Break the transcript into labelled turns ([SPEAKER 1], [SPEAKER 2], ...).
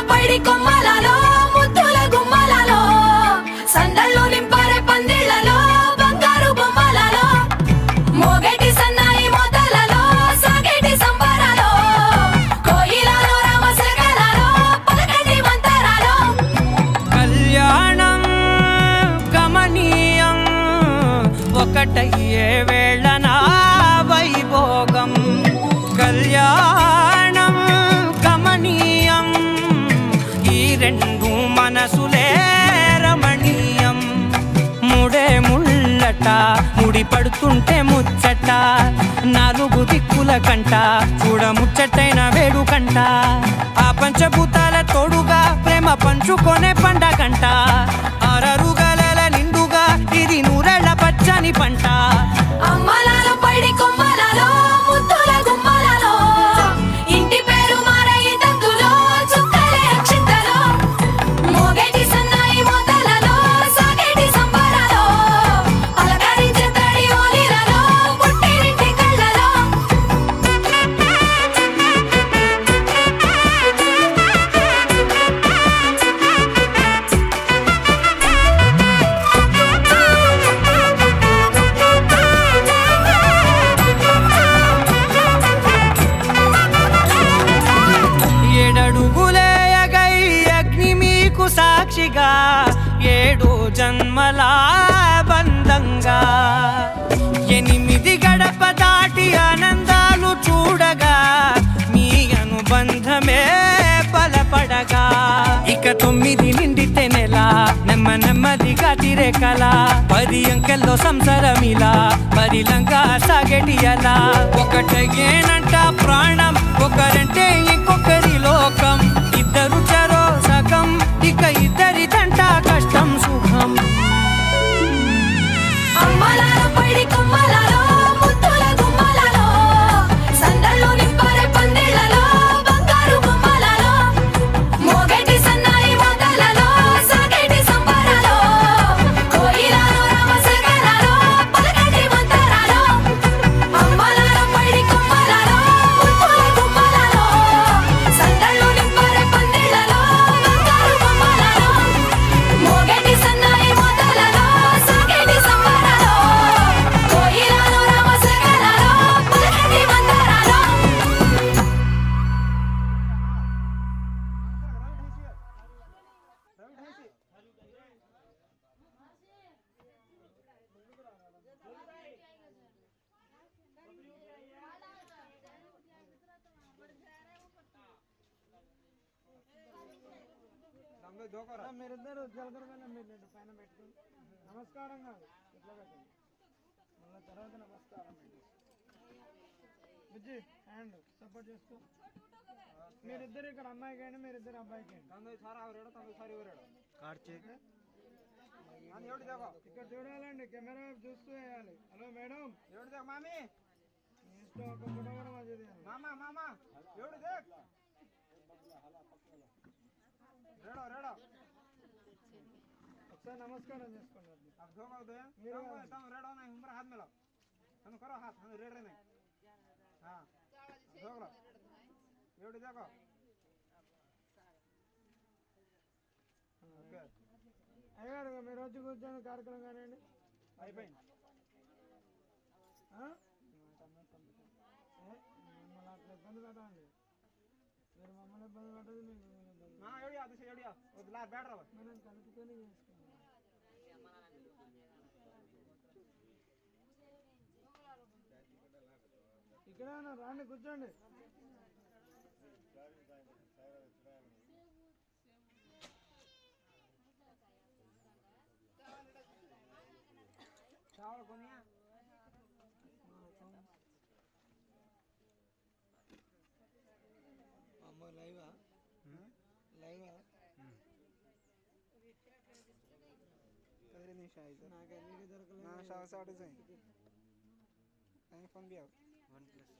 [SPEAKER 1] అమ్మలాలో పైడి కొమ్మలలో ముద్దుల గుమ్మలలో సందళ్ళు నింపారే పందిళ్ళలో బంగారు బొమ్మలలో మోగటి సన్నాయి మోతలలో సాగటి సంబరాలో కోయిలలో రామశకలలో పలకటి మంతరాలో.
[SPEAKER 2] కళ్యాణం గమనీయం ఒకటయ్యే వేళ రెండు మనసులే రమణీయం. ముడే ముళ్ళట ముడి పడుతుంటే ముచ్చట. నాలుగు దిక్కుల కంట చూడ ముచ్చటైన వేడుకంట ఆ పంచభూతాల తోడుగా ప్రేమ పంచుకొనే పండగంట అరరుగల నిండుగా ఇది నూరెళ్ళ పచ్చని పంట. కల. పది అంకెల్లో సంసారమిలా. పరిలంగా సాగటి అలా ఒకటేనంట ప్రాణం ఒకరంటే
[SPEAKER 3] మీరిద్దరు జలకరమైన మీరు పైన పెట్టుకుని నమస్కారం కాదు ఇట్లా పెట్టండి. మళ్ళీ తర్వాత నమస్కారం బుజ్జి హ్యాండ్ సపోర్ట్ చేసుకో. మీరిద్దరు ఇక్కడ అమ్మాయికి అండి మీరిద్దరు అబ్బాయికి అండి ఇక్కడ చూడాలండి కెమెరా చూస్తూ వేయాలి. Hello madam.
[SPEAKER 4] మామీ?
[SPEAKER 3] మీ ఇష్టం ఒక ఫోటో కూడా మంచిది
[SPEAKER 4] మామా మామా? ఎవడు దేక్ రేడో రేడో.
[SPEAKER 3] ఒకసారి నమస్కారం చేసుకోండి
[SPEAKER 4] అర్థం మీరు రేడో నా హాత్ మేలో నన్ను కరో హాత్ నన్ను రేడరేనే దోగలో ఏడు దాకో
[SPEAKER 3] అయ్యారు మీ రోజు కూర్చొని కార్యక్రమం కానివ్వండి.
[SPEAKER 4] అయిపోయింది.
[SPEAKER 3] మిమ్మల్ని అట్లా ఇబ్బంది పెట్టండి మీరు మమ్మల్ని ఇబ్బంది పెట్టదు మీకు.
[SPEAKER 4] ఎవడియా
[SPEAKER 3] మనం కలుపుకొని ఇక్కడ రాండి కూర్చోండి.
[SPEAKER 4] చావల కొనియా? हाँ साढ़े साढ़े सही आई भी आओ
[SPEAKER 2] वन प्लस